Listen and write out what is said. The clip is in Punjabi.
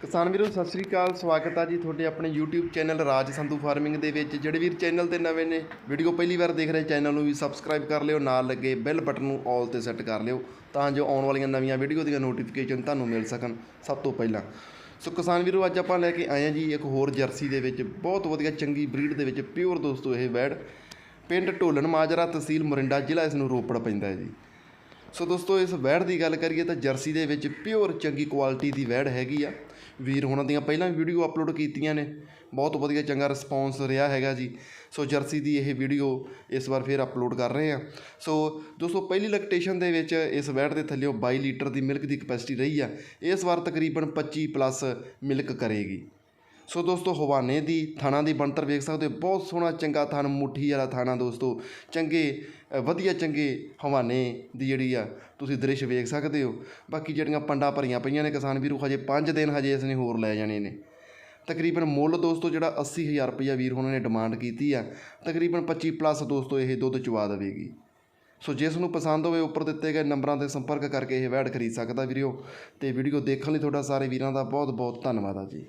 ਕਿਸਾਨ ਵੀਰੋ, ਸਤਿ ਸ੍ਰੀ ਅਕਾਲ, ਸਵਾਗਤ ਆ ਜੀ ਤੁਹਾਡੇ ਆਪਣੇ YouTube channel Raj Sandhu farming ਦੇ ਵਿੱਚ। ਜਿਹੜੇ ਵੀਰ ਚੈਨਲ ਤੇ ਨਵੇਂ ਨੇ, ਵੀਡੀਓ ਪਹਿਲੀ ਵਾਰ ਦੇਖ ਰਹੇ ਚੈਨਲ ਨੂੰ ਵੀ ਸਬਸਕ੍ਰਾਈਬ ਕਰ ਲਿਓ, ਨਾਲ ਲੱਗੇ ਬੈਲ ਬਟਨ ਨੂੰ ਆਲ ਤੇ ਸੈੱਟ ਕਰ ਲਿਓ, ਤਾਂ ਜੋ ਆਉਣ ਵਾਲੀਆਂ ਨਵੀਆਂ ਵੀਡੀਓ ਦੀਆਂ ਨੋਟੀਫਿਕੇਸ਼ਨ ਤੁਹਾਨੂੰ ਮਿਲ ਸਕਣ ਸਭ ਤੋਂ ਪਹਿਲਾਂ। ਸੋ ਕਿਸਾਨ ਵੀਰੋ, ਅੱਜ ਆਪਾਂ ਲੈ ਕੇ ਆਏ ਆ ਜੀ ਇੱਕ ਹੋਰ ਜਰਸੀ ਦੇ ਵਿੱਚ, ਬਹੁਤ ਵਧੀਆ ਚੰਗੀ ਬਰੀਡ ਦੇ ਵਿੱਚ ਪਿਓਰ ਦੋਸਤੋ ਇਹ ਵੈੜ ਪਿੰਡ ਢੋਲਣ ਮਾਜਰਾ ਤਹਿਸੀਲ ਮੋਰਿੰਡਾ, ਜ਼ਿਲ੍ਹਾ ਇਸ ਨੂੰ ਰੋਪੜ ਪੈਂਦਾ ਹੈ ਜੀ। ਸੋ ਦੋਸਤੋ, ਇਸ ਵੈੜ ਦੀ ਗੱਲ ਕਰੀਏ ਤਾਂ ਜਰਸੀ ਦੇ ਵਿੱਚ ਪਿਓਰ ਚੰਗੀ ਕੁਆਲਿਟੀ ਦੀ ਵੈੜ ਹੈਗੀ ਆ। ਵੀਰ ਹੁਣਾਂ ਦੀਆਂ ਪਹਿਲਾਂ ਵੀਡੀਓ ਅਪਲੋਡ ਕੀਤੀਆਂ ਨੇ। ਬਹੁਤ ਵਧੀਆ ਚੰਗਾ ਰਿਸਪੌਂਸ ਰਿਹਾ ਹੈਗਾ ਜੀ। ਸੋ ਜਰਸੀ ਦੀ ਇਹ ਵੀਡੀਓ ਇਸ ਵਾਰ ਫੇਰ ਅਪਲੋਡ ਕਰ ਰਹੇ ਆ। ਸੋ ਦੋਸਤੋ, ਪਹਿਲੀ ਲੈਕਟੇਸ਼ਨ ਦੇ ਵਿੱਚ ਇਸ ਵੈੜ ਦੇ ਥੱਲੇੋਂ 22 ਲੀਟਰ ਦੀ ਮਿਲਕ ਦੀ ਕਪੈਸਿਟੀ ਰਹੀ ਆ। ਇਸ ਵਾਰ ਤਕਰੀਬਨ 25 ਪਲੱਸ ਮਿਲਕ ਕਰੇਗੀ। ਸੋ ਦੋਸਤੋ, ਹਵਾਨੇ ਦੀ, ਥਾਣਾ ਦੀ ਬਣਤਰ ਵੇਖ ਸਕਦੇ ਹੋ। ਬਹੁਤ ਸੋਹਣਾ, ਚੰਗਾ ਥਣ, ਮੁੱਠੀ ਵਾਲਾ ਥਾਣਾ ਦੋਸਤੋ। ਚੰਗੇ ਵਧੀਆ ਚੰਗੇ ਹਵਾਨੇ ਦੀ ਜਿਹੜੀ ਆ, ਤੁਸੀਂ ਦ੍ਰਿਸ਼ ਵੇਖ ਸਕਦੇ ਹੋ। ਬਾਕੀ ਜਿਹੜੀਆਂ ਪੰਡਾਂ ਭਰੀਆਂ ਪਈਆਂ ਨੇ ਕਿਸਾਨ ਵੀਰੋ, ਹਜੇ 5 ਦਿਨ ਹਜੇ ਇਸ ਨੇ ਹੋਰ ਲੈ ਜਾਣੇ ਨੇ। ਤਕਰੀਬਨ ਮੁੱਲ ਦੋਸਤੋ, ਜਿਹੜਾ 80000 ਰੁਪਇਆ ਵੀਰ ਉਹਨਾਂ ਨੇ ਡਿਮਾਂਡ ਕੀਤੀ ਆ, ਤਕਰੀਬਨ 25 ਪਲੱਸ ਦੋਸਤੋ, ਇਹ ਦੁੱਧ ਚਵਾ ਦੇਵੇਗੀ। ਸੋ ਜਿਸ ਨੂੰ ਪਸੰਦ ਹੋਵੇ, ਉੱਪਰ ਦਿੱਤੇ ਗਏ ਨੰਬਰਾਂ ਤੇ ਸੰਪਰਕ ਕਰਕੇ ਇਹ ਵੈਡ ਖਰੀਦ ਸਕਦਾ ਵੀਰਿਓ ਤੇ ਵੀਡੀਓ ਦੇਖਣ ਲਈ ਤੁਹਾਡਾ ਸਾਰੇ ਵੀਰਾਂ ਦਾ ਬਹੁਤ ਬਹੁਤ ਧੰਨਵਾਦ ਆ ਜੀ।